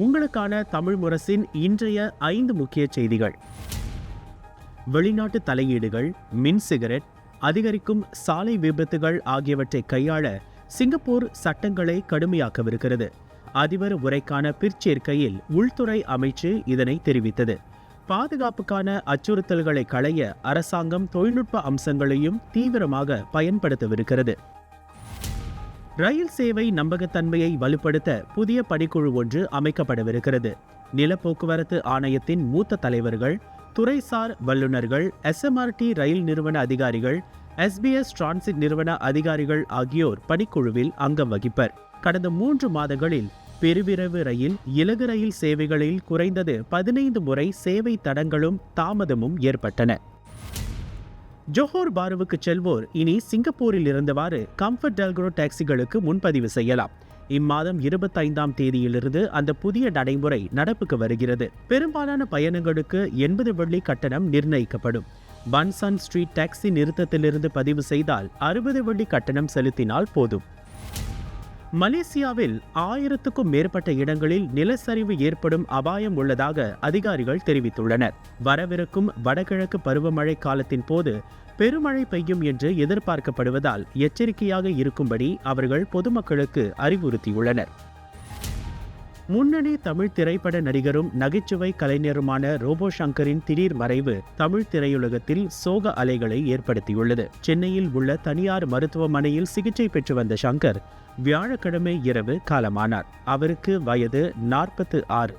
உங்களுக்கான தமிழ் முரசின் இன்றைய ஐந்து முக்கிய செய்திகள். வெளிநாட்டு தலையீடுகள் மின் சிகரெட் அதிகரிக்கும் சாலை விபத்துகள் ஆகியவற்றை கையாள சிங்கப்பூர் சட்டங்களை கடுமையாக்கவிருக்கிறது. அதிபர் உரைக்கான பிற்சேர்க்கையில் உள்துறை அமைச்சு இதனை தெரிவித்தது. பாதுகாப்புக்கான அச்சுறுத்தல்களை களைய அரசாங்கம் தொழில்நுட்ப அம்சங்களையும் தீவிரமாக பயன்படுத்தவிருக்கிறது. ரயில் சேவை நம்பகத்தன்மையை வலுப்படுத்த புதிய பணிக்குழு ஒன்று அமைக்கப்படவிருக்கிறது. நிலப்போக்குவரத்து ஆணையத்தின் மூத்த தலைவர்கள் துறைசார் வல்லுநர்கள் எஸ்எம்ஆர்டி ரயில் நிறுவன அதிகாரிகள் எஸ்பிஎஸ் டிரான்சிட் நிறுவன அதிகாரிகள் ஆகியோர் பணிக்குழுவில் அங்கம் வகிப்பர். கடந்த மூன்று மாதங்களில் பெருவிரவு ரயில் இலகு ரயில் சேவைகளில் குறைந்தது பதினைந்து முறை சேவை தடங்களும் தாமதமும் ஏற்பட்டன. ஜோஹோர் பாருவுக்கு செல்வோர் இனி சிங்கப்பூரில் இருந்தவாறு கம்ஃபர்ட் டெல்க்ரோ டாக்ஸிகளுக்கு முன்பதிவு செய்யலாம். இம்மாதம் இருபத்தைந்தாம் தேதியிலிருந்து அந்த புதிய நடைமுறை நடப்புக்கு வருகிறது. பெரும்பாலான பயணங்களுக்கு எண்பது வெள்ளி கட்டணம் நிர்ணயிக்கப்படும். பன்சன் ஸ்ட்ரீட் டாக்ஸி நிறுத்தத்திலிருந்து பதிவு செய்தால் அறுபது வெள்ளி கட்டணம் செலுத்தினால் போதும். மலேசியாவில் ஆயிரத்துக்கும் மேற்பட்ட இடங்களில் நிலச்சரிவு ஏற்படும் அபாயம் உள்ளதாக அதிகாரிகள் தெரிவித்துள்ளனர். வரவிருக்கும் வடகிழக்கு பருவமழை காலத்தின் போது பெருமழை பெய்யும் என்று எதிர்பார்க்கப்படுவதால் எச்சரிக்கையாக இருக்கும்படி அவர்கள் பொதுமக்களுக்கு அறிவுறுத்தியுள்ளனர். முன்னணி தமிழ் திரைப்பட நடிகரும் நகைச்சுவை கலைஞருமான ரோபோ சங்கரின் திடீர் மறைவு தமிழ் திரையுலகத்தில் சோக அலைகளை ஏற்படுத்தியுள்ளது. சென்னையில் உள்ள தனியார் மருத்துவமனையில் சிகிச்சை பெற்று வந்த சங்கர் வியாழக்கிழமை இரவு காலமானார். அவருக்கு வயது நாற்பத்து ஆறு.